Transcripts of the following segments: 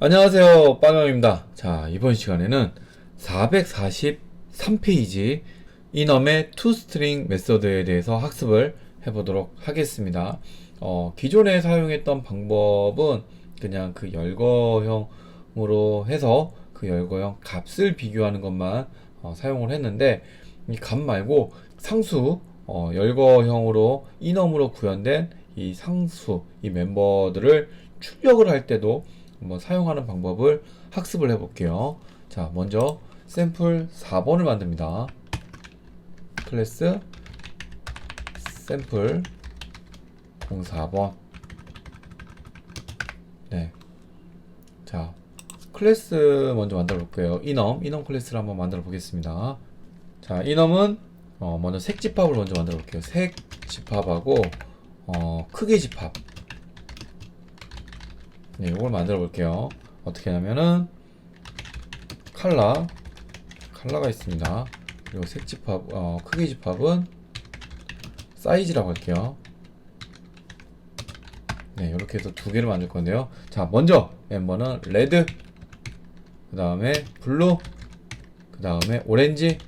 안녕하세요 빵영입니다. 자 이번 시간에는 443페이지 이넘의 투스트링 메서드에 대해서 학습을 해보도록 하겠습니다. 어, 기존에 사용했던 방법은 그냥 그 열거형으로 해서 그 열거형 값을 비교하는 것만 어, 사용을 했는데 이 값 말고 상수 어, 열거형으로 이넘으로 구현된 이 상수 이 멤버들을 출력을 할 때도 한번 사용하는 방법을 학습을 해볼게요. 자, 먼저 샘플 4번을 만듭니다. 클래스 샘플 04번. 네. 자, 클래스 먼저 만들어 볼게요. 이넘, 이넘 클래스를 한번 만들어 보겠습니다. 자, 이넘은 어, 먼저 색 집합을 먼저 만들어 볼게요. 색 집합하고 어, 크기 집합. 네, 이걸 만들어 볼게요. 어떻게 하냐면은 칼라 칼라가 있습니다. 그리고 색 집합 어, 크기 집합은 사이즈라고 할게요. 네, 이렇게 해서 두 개를 만들 건데요. 자, 먼저 멤버는 레드, 그 다음에 블루, 그 다음에 오렌지.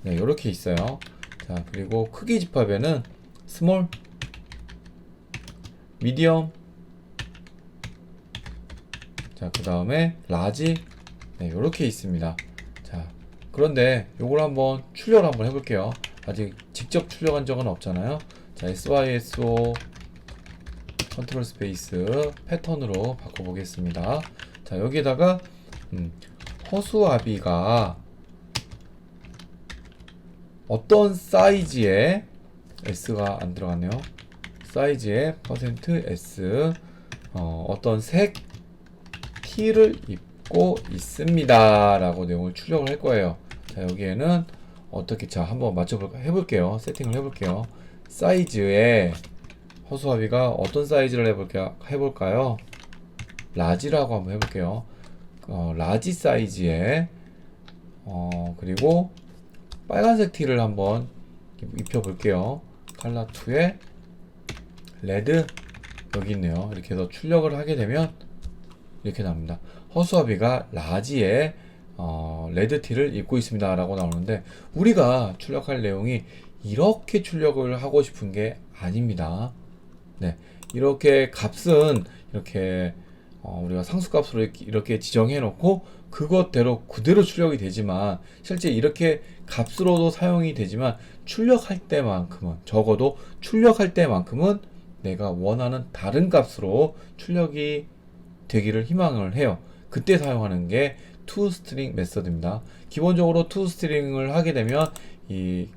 네, 이렇게 있어요. 자, 그리고 크기 집합에는 스몰, 미디엄, 자, 그 다음에 라지. 네, 요렇게 있습니다. 자, 그런데 요걸 한번 출력을 한번 해볼게요. 아직 직접 출력한 적은 없잖아요. 자, SYSO 컨트롤 스페이스 패턴으로 바꿔보겠습니다. 자, 여기에다가 음, 허수아비가 어떤 사이즈의 S가 안 들어갔네요. 사이즈의 퍼센트 %S 어, 어떤 색 T를 입고 있습니다. 라고 내용을 출력을 할 거예요. 자, 여기에는 어떻게, 자, 한번 맞춰볼까, 해볼게요. 세팅을 해볼게요. 사이즈에 허수아비가 어떤 사이즈를 해볼까, 해볼까요? 라지라고 한번 해볼게요. 어, 라지 사이즈에, 어, 그리고 빨간색 티를 한번 입혀볼게요. 칼라 2에 레드, 여기 있네요. 이렇게 해서 출력을 하게 되면 이렇게 나옵니다. 허수아비가 라지에 어, 레드티를 입고 있습니다. 라고 나오는데 우리가 출력할 내용이 이렇게 출력을 하고 싶은 게 아닙니다. 네. 이렇게 값은 이렇게 어, 우리가 상수값으로 이렇게- 지정해 놓고 그것대로 그대로 출력이 되지만 실제 이렇게 값으로도 사용이 되지만 출력할 때만큼은 적어도 출력할 때만큼은 내가 원하는 다른 값으로 출력이 되기를 희망을 해요. 그때 사용하는 게 toString 메서드입니다. 기본적으로 toString을 하게 되면 이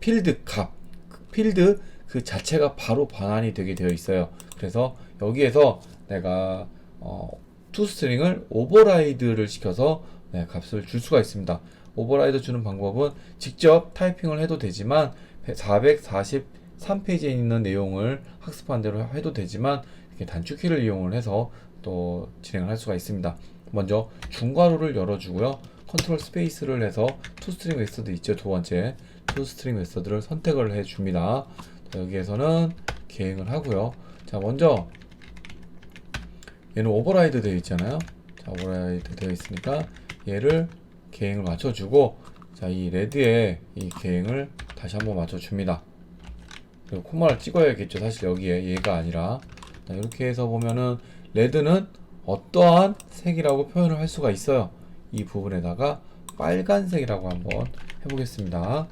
필드 값, 그 필드 그 자체가 바로 반환이 되게 되어 있어요. 그래서 여기에서 내가 어, toString을 오버라이드를 시켜서 네, 값을 줄 수가 있습니다. 오버라이드 주는 방법은 직접 타이핑을 해도 되지만 443페이지에 있는 내용을 학습한 대로 해도 되지만 단축키를 이용을 해서 또 진행을 할 수가 있습니다. 먼저 중괄호를 열어주고요. 컨트롤 스페이스를 해서 투스트링 메서드 있죠. 두 번째 투스트링 메서드를 선택을 해줍니다. 자, 여기에서는 계행을 하고요. 자 먼저 얘는 오버라이드 되어 있잖아요. 자 오버라이드 되어 있으니까 얘를 계행을 맞춰주고 자이 레드에 이 계행을 다시 한번 맞춰줍니다. 그리고 콤마를 찍어야겠죠. 사실 여기에 얘가 아니라 자, 이렇게 해서 보면은 레드는 어떠한 색이라고 표현을 할 수가 있어요. 이 부분에다가 빨간색이라고 한번 해보겠습니다.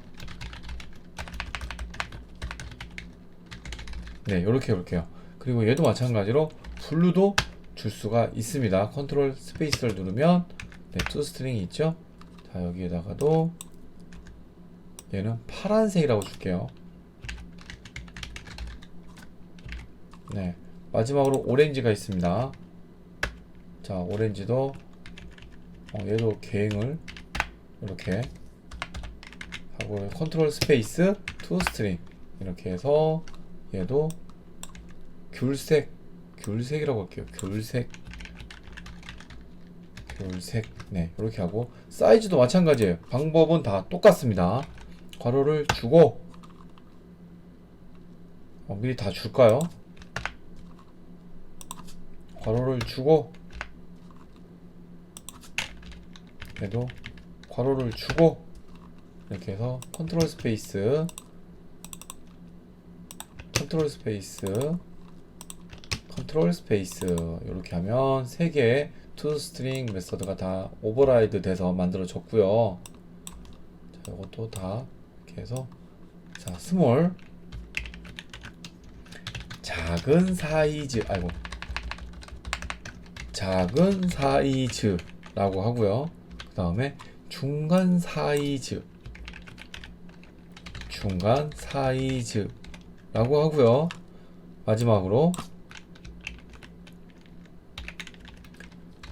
네, 이렇게 이렇게요. 그리고 얘도 마찬가지로 블루도 줄 수가 있습니다. 컨트롤 스페이스를 누르면 네, 투 스트링이 있죠. 자, 여기에다가도 얘는 파란색이라고 줄게요. 네. 마지막으로 오렌지가 있습니다. 자, 오렌지도 어, 얘도 계행을 이렇게 하고 컨트롤 스페이스 투 스트링 이렇게 해서 얘도 귤색 귤색이라고 할게요. 귤색 귤색 네 이렇게 하고 사이즈도 마찬가지예요. 방법은 다 똑같습니다. 괄호를 주고 어, 미리 다 줄까요? 괄호를 주고 얘도 괄호를 주고 이렇게 해서 컨트롤 스페이스 컨트롤 스페이스 컨트롤 스페이스 이렇게 하면 세 개의 투 스트링 메서드가 다 오버라이드 돼서 만들어졌고요. 자, 이것도 다 이렇게 해서 자, 스몰 작은 사이즈 아이고 작은 사이즈라고 하고요. 그 다음에 중간 사이즈 중간 사이즈라고 하고요. 마지막으로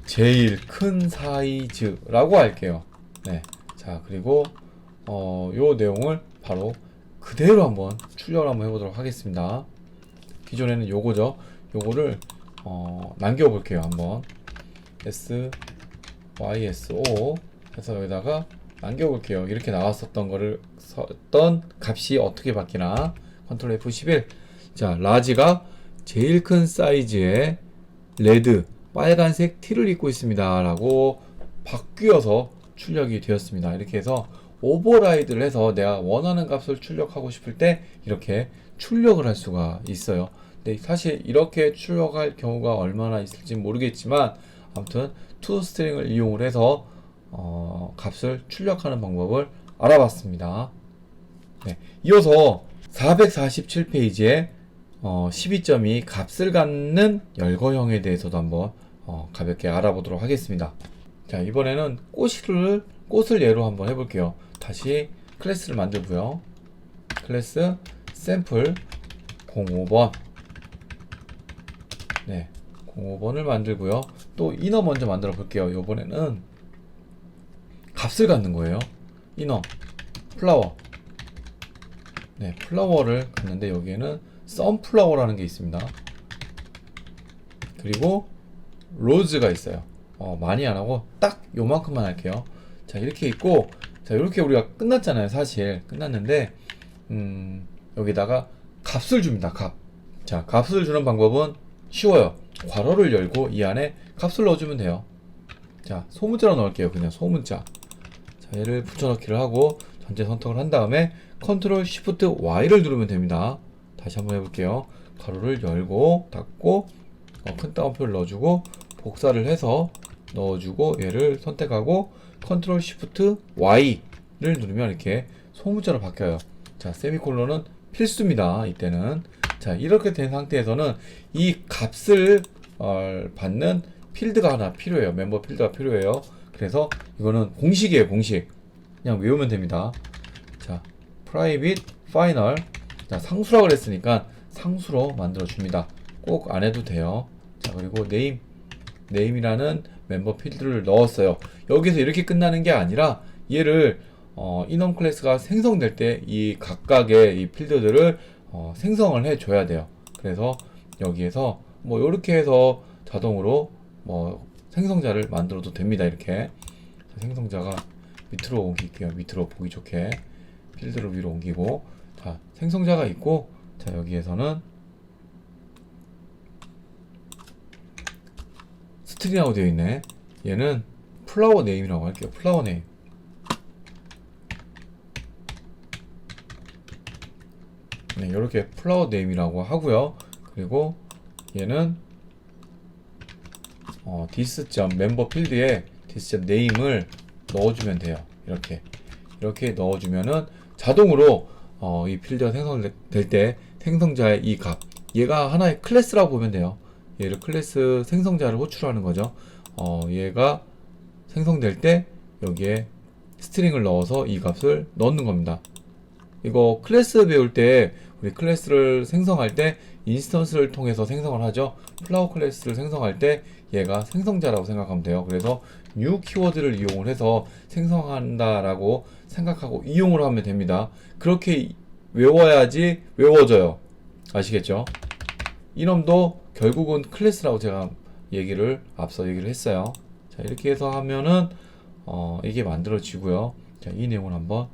제일 큰 사이즈라고 할게요. 네. 자, 그리고 어, 요 내용을 바로 그대로 한번 출력을 한번 해보도록 하겠습니다. 기존에는 요거죠. 요거를 어, 남겨볼게요. 한번. S Y S O 해서 여기다가 남겨볼게요. 이렇게 나왔었던 거를 썼던 값이 어떻게 바뀌나. 컨트롤 F11 자 라지가 제일 큰 사이즈의 레드 빨간색 티를 입고 있습니다. 라고 바뀌어서 출력이 되었습니다. 이렇게 해서 오버라이드를 해서 내가 원하는 값을 출력하고 싶을 때 이렇게 출력을 할 수가 있어요 근데 사실 이렇게 출력할 경우가 얼마나 있을지 모르겠지만 아무튼 투 스트링을 이용을 해서 어, 값을 출력하는 방법을 알아봤습니다 네, 이어서 447페이지에 어, 12점이 값을 갖는 열거형에 대해서도 한번 어, 가볍게 알아보도록 하겠습니다. 자 이번에는 꽃을 꽃을 예로 한번 해볼게요. 다시 클래스를 만들고요. 클래스 샘플 05번 네 05번을 만들고요. 또 인어 먼저 만들어 볼게요. 이번에는 값을 갖는 거예요. 인어 플라워 네 플라워를 갖는데 여기에는 선플라워라는 게 있습니다. 그리고 로즈가 있어요. 어, 많이 안 하고 딱 요만큼만 할게요. 자 이렇게 있고 자 이렇게 우리가 끝났잖아요. 사실 끝났는데 음, 여기다가 값을 줍니다. 값. 자 값을 주는 방법은 쉬워요. 괄호를 열고 이 안에 값을 넣어주면 돼요. 자 소문자로 넣을게요. 그냥 소문자. 자 얘를 붙여넣기를 하고 전체 선택을 한 다음에 컨트롤 시프트 Y를 누르면 됩니다. 다시 한번 해볼게요. 가로를 열고 닫고 어, 큰 따옴표를 넣어주고 복사를 해서 넣어주고 얘를 선택하고 컨트롤 시프트 Y를 누르면 이렇게 소문자로 바뀌어요. 자 세미콜론은 필수입니다. 이때는 자 이렇게 된 상태에서는 이 값을 어, 받는 필드가 하나 필요해요. 멤버 필드가 필요해요. 그래서 이거는 공식이에요. 공식 그냥 외우면 됩니다. 자 private final 자, 상수라고 그랬으니까 상수로 만들어 줍니다. 꼭 안 해도 돼요. 자, 그리고 name name이라는 멤버 필드를 넣었어요. 여기서 이렇게 끝나는 게 아니라 얘를 어, 인원 클래스가 생성될 때 이 각각의 이 필드들을 어, 생성을 해 줘야 돼요. 그래서 여기에서 뭐 이렇게 해서 자동으로 뭐 생성자를 만들어도 됩니다. 이렇게 자, 생성자가 밑으로 옮길게요. 밑으로 보기 좋게 필드를 위로 옮기고 자 생성자가 있고 자 여기에서는 스트링이라고 되어 있네 얘는 플라워 네임이라고 할게요 플라워 네임 네 이렇게 플라워 네임이라고 하고요 그리고 얘는 어, 디스 점 멤버 필드에 디스 점 네임을 넣어주면 돼요 이렇게 이렇게 넣어주면은 자동으로 어, 이 필드가 생성될 때 생성자의 이 값, 얘가 하나의 클래스라고 보면 돼요. 얘를 클래스 생성자를 호출하는 거죠. 어, 얘가 생성될 때 여기에 스트링을 넣어서 이 값을 넣는 겁니다. 이거 클래스 배울 때 우리 클래스를 생성할 때 인스턴스를 통해서 생성을 하죠. 플라워 클래스를 생성할 때 얘가 생성자라고 생각하면 돼요. 그래서 new 키워드를 이용을 해서 생성한다라고 생각하고 이용을 하면 됩니다. 그렇게 외워야지 외워져요. 아시겠죠? 이놈도 결국은 클래스라고 제가 얘기를 앞서 얘기를 했어요. 자 이렇게 해서 하면은 어, 이게 만들어지고요. 자 이 내용을 한번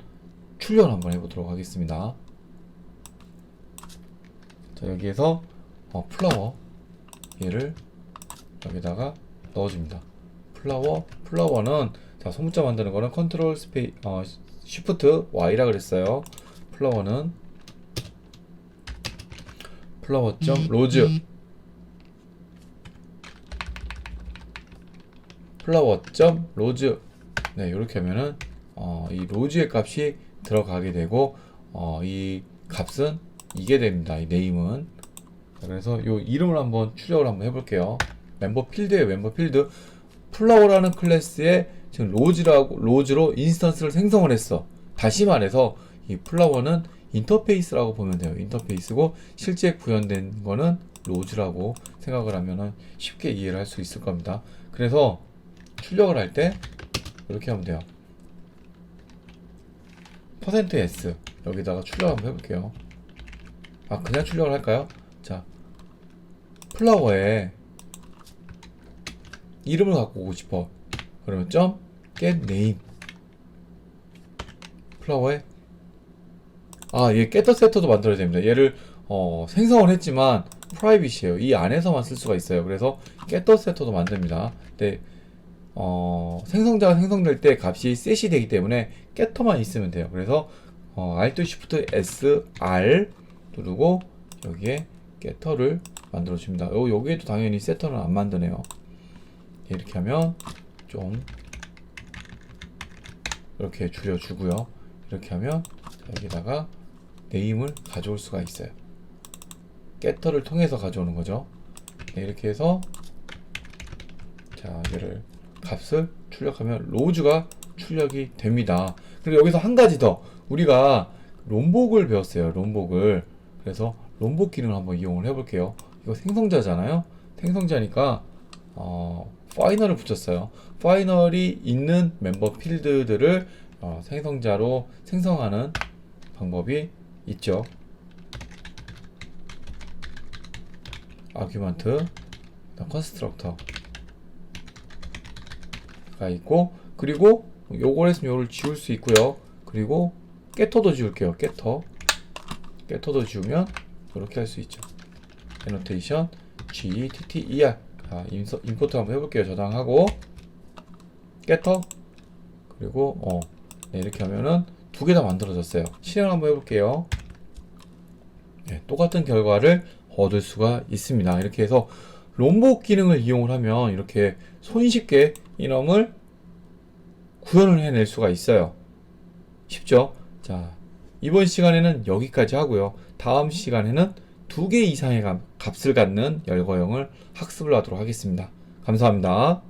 출력 한번 해보도록 하겠습니다. 자 여기에서 어, 플라워 얘를 여기다가 넣어줍니다. 플라워, 플라워는 자 소문자 만드는 거는 컨트롤 스페이 어 쉬프트 Y라 그랬어요. 플라워는 플라워 점 로즈 플라워 점 로즈 네 이렇게 하면은 어, 이 로즈의 값이 들어가게 되고 어, 이 값은 이게 됩니다. 이 네임은 자, 그래서 요 이름을 한번 출력을 한번 해볼게요. 멤버 필드에 멤버 필드 플라워라는 클래스에 지금 로즈라고 로즈로 인스턴스를 생성을 했어. 다시 말해서 이 플라워는 인터페이스라고 보면 돼요. 인터페이스고 실제 구현된 거는 로즈라고 생각을 하면은 쉽게 이해를 할 수 있을 겁니다. 그래서 출력을 할 때 이렇게 하면 돼요. %s 여기다가 출력 한번 해볼게요. 아 그냥 출력을 할까요? 자 플라워에 이름을 갖고 오고 싶어. 그러면 점 get name 플라워에 아얘 getter setter도 만들어야 됩니다. 얘를 어, 생성을 했지만 프라이빗이에요. 이 안에서만 쓸 수가 있어요. 그래서 getter setter도 만듭니다. 근데 어, 생성자가 생성될 때 값이 셋이 되기 때문에 getter만 있으면 돼요. 그래서 어, Alt Shift S R 누르고 여기에 getter를 만들어 줍니다. 요 여기에도 당연히 setter는 안 만드네요. 이렇게 하면 좀 이렇게 줄여 주고요. 이렇게 하면 여기다가 네임을 가져올 수가 있어요. getter를 통해서 가져오는 거죠. 네, 이렇게 해서 자 얘를 값을 출력하면 로즈가 출력이 됩니다. 그리고 여기서 한 가지 더 우리가 롬복을 배웠어요. 롬복을 그래서 롬복 기능을 한번 이용을 해볼게요. 이거 생성자잖아요. 생성자니까 어, 파이널을 붙였어요. 파이널이 있는 멤버 필드들을 어, 생성자로 생성하는 방법이 있죠. 아규먼트, 컨스트럭터 가 있고 그리고 요걸 했으면 요를 지울 수 있고요. 그리고 깨터도 지울게요. 깨터 깨터도 지우면 이렇게 할 수 있죠. 에노테이션 G T T E R 아, 인서, 임포트 한번 해볼게요. 저장하고 깨터 그리고 어 네, 이렇게 하면은 두 개 다 만들어졌어요. 실행 한번 해볼게요. 네, 똑같은 결과를 얻을 수가 있습니다. 이렇게 해서 롬복 기능을 이용을 하면 이렇게 손쉽게 이놈을 구현을 해낼 수가 있어요. 쉽죠? 자, 이번 시간에는 여기까지 하고요. 다음 시간에는 두 개 이상의 값- 값을 갖는 열거형을 학습을 하도록 하겠습니다. 감사합니다.